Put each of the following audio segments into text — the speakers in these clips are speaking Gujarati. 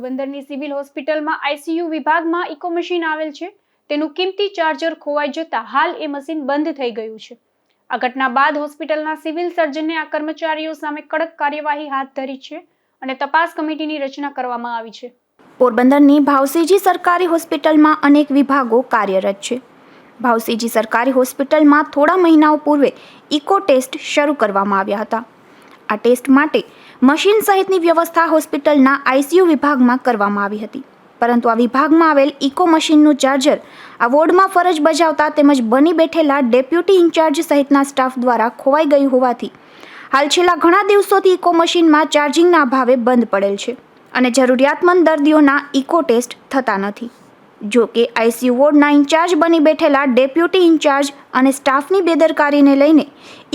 પોરબંદરની સિવિલ હોસ્પિટલમાં આઈસીયુ વિભાગમાં ઇકો મશીન આવેલ છે. તેનું કિંમતી ચાર્જર ખોવાઈ જતા હાલ એ મશીન બંધ થઈ ગયું છે. આ ઘટના બાદ હોસ્પિટલના સિવિલ સર્જને આ કર્મચારીઓ સામે કડક કાર્યવાહી હાથ ધરી છે અને તપાસ કમિટીની રચના કરવામાં આવી છે. પોરબંદરની ભાવસીજી સરકારી હોસ્પિટલમાં અનેક વિભાગો કાર્યરત છે. ભાવસીજી સરકારી હોસ્પિટલમાં થોડા મહિનાઓ પૂર્વે ઇકો ટેસ્ટ શરૂ કરવામાં આવ્યા હતા. આ ટેસ્ટ માટે મશીન સહિતની વ્યવસ્થા હોસ્પિટલના આઈસીયુ વિભાગમાં કરવામાં આવી હતી. પરંતુ આ વિભાગમાં આવેલ ઇકો મશીનનું ચાર્જર આ વોર્ડમાં ફરજ બજાવતા તેમજ બની બેઠેલા ડેપ્યુટી ઇન્ચાર્જ સહિતના સ્ટાફ દ્વારા ખોવાઈ ગયું હોવાથી હાલ છેલ્લા ઘણા દિવસોથી ઇકો મશીનમાં ચાર્જિંગના અભાવે બંધ પડેલ છે અને જરૂરિયાતમંદ દર્દીઓના ઇકો ટેસ્ટ થતા નથી. જો કે આઈસીયુ વોર્ડના ઇન્ચાર્જ બની બેઠેલા ડેપ્યુટી ઇન્ચાર્જ અને સ્ટાફની બેદરકારીને લઈને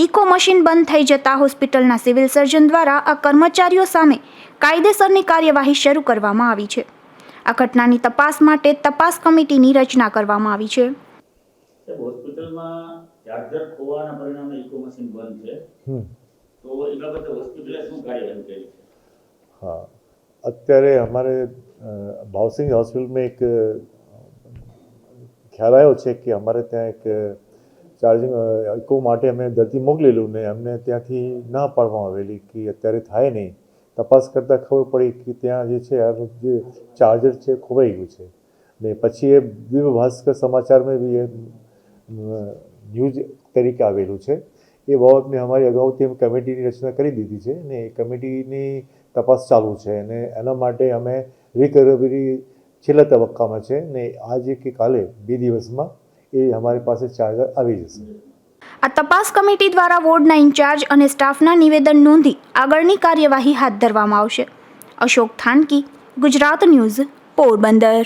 ઇકો મશીન બંધ થઈ જતા હોસ્પિટલના સિવિલ સર્જન દ્વારા આ કર્મચારીઓ સામે કાયદેસરની કાર્યવાહી શરૂ કરવામાં આવી છે. આ ઘટનાની તપાસ માટે તપાસ કમિટીની રચના કરવામાં આવી છે. અત્યારે અમારે ભાવસિંહ હોસ્પિટલ એક ખ્યાલ આવ્યો છે કે અમારે ત્યાં એક ચાર્જિંગ ઇકો માટે અમે દર્દી મોકલેલું ને અમને ત્યાંથી ના પાડવામાં આવેલી કે અત્યારે થાય નહીં. તપાસ કરતાં ખબર પડી કે ત્યાં જે છે, આ જે ચાર્જર છે, ખોવાઈ ગયું છે. ને પછી એ દિવ્ય ભાસ્કર સમાચારમાં બી એ ન્યૂઝ તરીકે આવેલું છે. એ બાબતને અમારી અગાઉથી અમે કમિટીની રચના કરી દીધી છે ને એ કમિટીની તપાસ ચાલુ છે અને એના માટે અમે રિકવરી છેલ્લા તબક્કામાં છે ને આજે કે કાલે બે દિવસમાં એ અમારી પાસે ચાર્જર આવી જશે. આ તપાસ કમિટી દ્વારા વોર્ડના ઇન્ચાર્જ અને સ્ટાફના નિવેદન નોંધી આગળની કાર્યવાહી હાથ ધરવામાં આવશે. અશોક થાનકી, ગુજરાત ન્યૂઝ, પોરબંદર.